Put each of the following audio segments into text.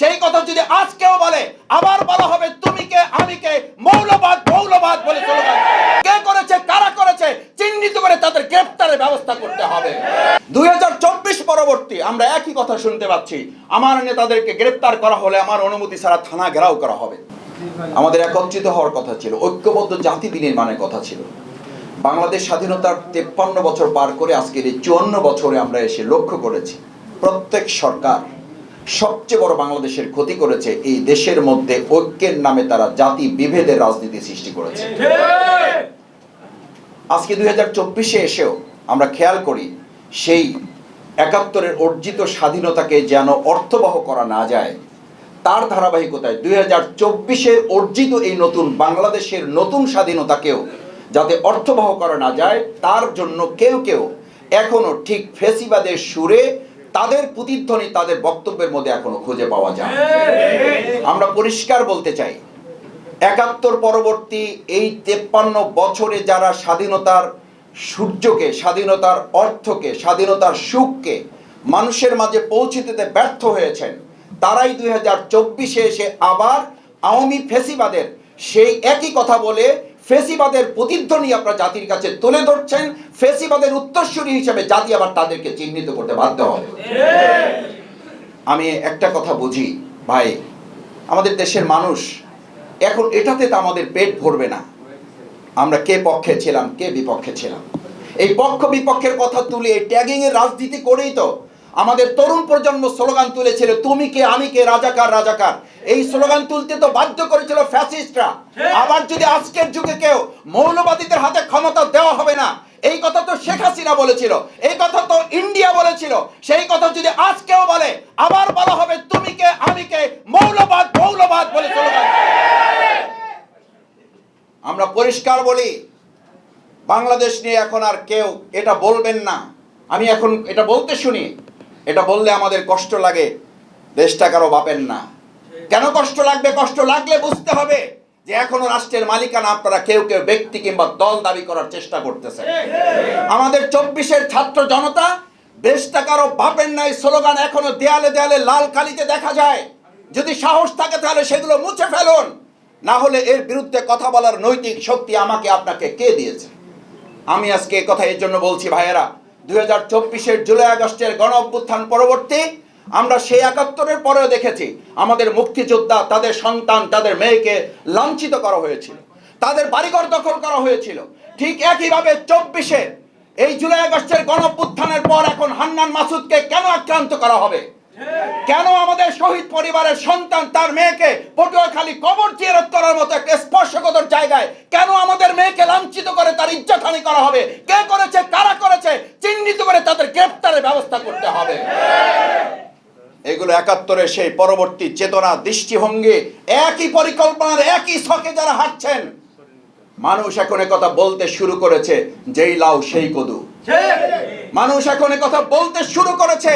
সেই কথা যদি আজকেও বলে, আবার বলা হবে, তুমি কে, আমি কে? মৌলবাদ মৌলবাদ বলে স্লোগান কে করেছে, কারা করেছে, চিহ্নিত করে তাদের গ্রেপ্তারের ব্যবস্থা করতে হবে। দুই পরবর্তী আমরা একই কথা শুনতে পাচ্ছি। আমার নেতাদেরকে গ্রেপ্তার করা হলে আমার অনুমতি ছাড়া থানা ঘেরাও করা হবে। আমাদের একত্রিত হওয়ার কথা ছিল, ঐক্যবদ্ধ জাতি বিনির্মাণের কথা ছিল। বাংলাদেশ স্বাধীনতার তেপ্পান্ন বছর পার করে আজকের এই চুয়ান্ন বছরে আমরা এসে লক্ষ্য করেছি, প্রত্যেক সরকার সবচেয়ে বড় বাংলাদেশের ক্ষতি করেছে এই দেশের মধ্যে ঐক্যের নামে তারা জাতি বিভেদের রাজনীতি সৃষ্টি করেছে। আজকে দুই হাজার চব্বিশে এসেও আমরা খেয়াল করি, সেই একাত্তরের অর্জিত স্বাধীনতাকে যেন অর্থবহ করা না যায়, তার ধারাবাহিকতায় দুই হাজার চব্বিশের অর্জিত এই নতুন বাংলাদেশের নতুন স্বাধীনতাকেও যাতে অর্থবহ করা না যায়, তার জন্য কেউ কেউ এখনও ঠিক ফেসিবাদের সুরে তাদের প্রতিধ্বনি তাদের বক্তব্যের মধ্যে এখনও খুঁজে পাওয়া যায়। আমরা পরিষ্কার বলতে চাই, একাত্তর পরবর্তী এই তেপ্পান্ন বছরে যারা স্বাধীনতার সূর্যকে, স্বাধীনতার অর্থকে, স্বাধীনতার সুখকে মানুষের মাঝে পৌঁছে দিতে ব্যর্থ হয়েছেন, তারাই দুই হাজার চব্বিশে এসে আবার আওয়ামী ফেসিবাদের সেই একই কথা বলে ফেসিবাদের প্রতিধ্বনি আপনারা জাতির কাছে তুলে ধরছেন। ফেসিবাদের উত্তরসূরি হিসেবে জাতি আবার তাদেরকে চিহ্নিত করতে বাধ্য হবে। আমি একটা কথা বুঝি, ভাই, আমাদের দেশের মানুষ এখন এটাতে তো আমাদের পেট ভরবে না। আমরা কে পক্ষে ছিলাম, কে বিপক্ষে ছিলাম। এই পক্ষ বিপক্ষের কথা তুলে এই ট্যাগিং এর রাজনীতি করেই তো আমাদের তরুণ প্রজন্ম স্লোগান তুলেছিল তুমি কে আমি কে রাজাকার রাজাকার। এই স্লোগান তুলতে তো বাধ্য করেছিল ফ্যাসিস্টরা। আবার যদি আজকের যুগে কেউ মৌলবাদীদের হাতে ক্ষমতা দেওয়া হবে না এই কথা তো শেখ হাসিনা বলেছিল এই কথা তো ইন্ডিয়া বলেছিল সেই কথা যদি আজকেও বলে আবার বলা হবে তুমি কে আমি কে মৌলবাদ মৌলবাদ বলে স্লোগান। আমরা পরিষ্কার বলি বাংলাদেশ নিয়ে এখন আর কেউ এটা বলবেন না। আমি এখন এটা বলতে শুনি। এটা বললে আমাদের কষ্ট লাগে। দেশটা কারও বাপেন না। কেন কষ্ট লাগবে? কষ্ট লাগলে বুঝতে হবে যে এখনও রাষ্ট্রের মালিকানা আপনারা কেউ কেউ ব্যক্তি কিংবা দল দাবি করার চেষ্টা করতেছে আমাদের চব্বিশের ছাত্র জনতা দেশটা কারও বাপের নাই স্লোগান এখনও দেয়ালে দেয়ালে লাল কালিতে দেখা যায়। যদি সাহস থাকে তাহলে সেগুলো মুছে ফেলুন। না হলে এর বিরুদ্ধে কথা বলার নৈতিক শক্তি আমাকে, আপনাকে কে দিয়েছে? আমি আজকে কথা এর জন্য বলছি, ভাইয়েরা দুই হাজার চব্বিশের জুলাই আগস্টের গণ অভ্যুত্থান পরবর্তী, আমরা সেই একাত্তরের পরেও দেখেছি আমাদের মুক্তিযোদ্ধা, তাদের সন্তান, তাদের মেয়েকে লাঞ্ছিত করা হয়েছিল। তাদের বাড়িঘর দখল করা হয়েছিল। ঠিক একইভাবে চব্বিশে, এই জুলাই আগস্টের গণ পর এখন হান্নান মাসুদকে কেন আক্রান্ত করা হবে? কেন আমাদের শহীদ পরিবারের সন্তান তার মেয়েকে পটুয়াখালী কবর জিয়ারত করার মতো একটা স্পর্শকতর জায়গায় কেন আমাদের মেয়েকে লাঞ্ছিত করে তার ইজ্জতহানি করা হবে? কে করেছে? কারা করেছে? চিহ্নিত করে তাদের গ্রেপ্তারের ব্যবস্থা করতে হবে। এগুলো একাত্তরের সেই পরবর্তী চেতনা দৃষ্টিভঙ্গি একই পরিকল্পনার একই ছকে যারা হাঁটছেন মানুষ এখন কথা বলতে শুরু করেছে যেই লাউ সেই কদু। মানুষ এখন কথা বলতে শুরু করেছে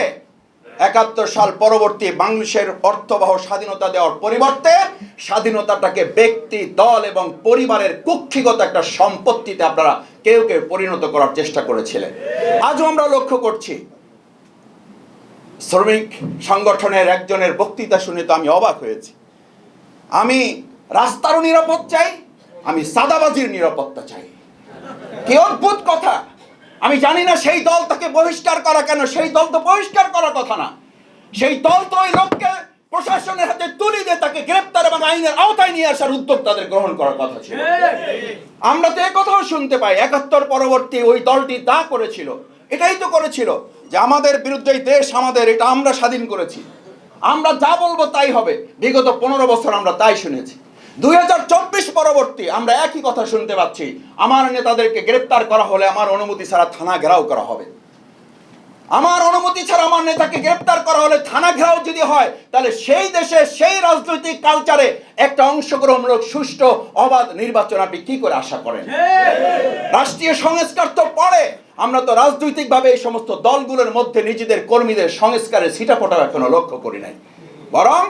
একাত্তর সাল পরবর্তী বাংলাদেশের অর্থবহ স্বাধীনতা দেওয়ার পরিবর্তে স্বাধীনতাটাকে ব্যক্তি, দল এবং পরিবারের কুক্ষিগত একটা সম্পত্তিতে আপনারা কেউ কেউ পরিণত করার চেষ্টা করেছিলেন। আজও আমরা লক্ষ্য করছি, শ্রমিক সংগঠনের একজনের বক্তৃতা শুনে তো আমি অবাক হয়েছি। আমি রাস্তারও নিরাপদ চাই, আমি সাদাবাজির নিরাপত্তা চাই। কি অদ্ভুত কথা! আমি জানি না সেই দল তাকে বহিষ্কার করা কেন, সেই দল তো বহিষ্কার করার কথা না। সেই দল তো ওই লোককে প্রশাসনের হাতে তুলে দিয়ে তাকে গ্রেপ্তার এবং আইনের আওতায় নিয়ে আসার উদ্যোগ তাদের গ্রহণ করার কথা ছিল। আমরা তো কথাও শুনতে পাই, একাত্তর পরবর্তী ওই দলটি তা করেছিল, এটাই তো করেছিল যে আমাদের বিরুদ্ধে দেশ আমাদের, এটা আমরা স্বাধীন করেছি। আমরা যা বলব তাই হবে, বিগত পনেরো বছর আমরা তাই শুনেছি। দুই হাজার চব্বিশ পরবর্তী আমরা একই কথা শুনতে পাচ্ছি। আমার নেতাদেরকে গ্রেপ্তার করা হলে আমার অনুমতি ছাড়া থানা ঘেরাও করা হবে। আমার অনুমতি ছাড়া আমার নেতাকে গ্রেপ্তার করা হলে থানা ঘেরাও যদি হয়, তাহলে সেই দেশে সেই রাজনৈতিক কালচারে একটা অংশগ্রহণমূলক, সুষ্ঠু, অবাধ নির্বাচন আপনি কি করে আশা করেন? রাষ্ট্রীয় সংস্কার তো পড়ে। আমরা তো রাজনৈতিকভাবে এই সমস্ত দলগুলোর মধ্যে নিজেদের কর্মীদের সংস্কারের ছিটাফোটাও এখনও লক্ষ্য করি নাই। বরং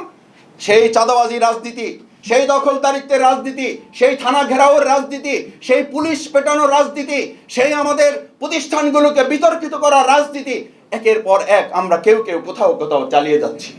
সেই চাঁদাবাজি রাজনীতি সেই দখলদারিত্বের রাজনীতি, সেই থানা ঘেরাওয়ের রাজনীতি, সেই পুলিশ পেটানোর রাজনীতি, সেই আমাদের প্রতিষ্ঠানগুলোকে বিতর্কিত করার রাজনীতি, একের পর এক আমরা কেউ কেউ কোথাও কোথাও চালিয়ে যাচ্ছি।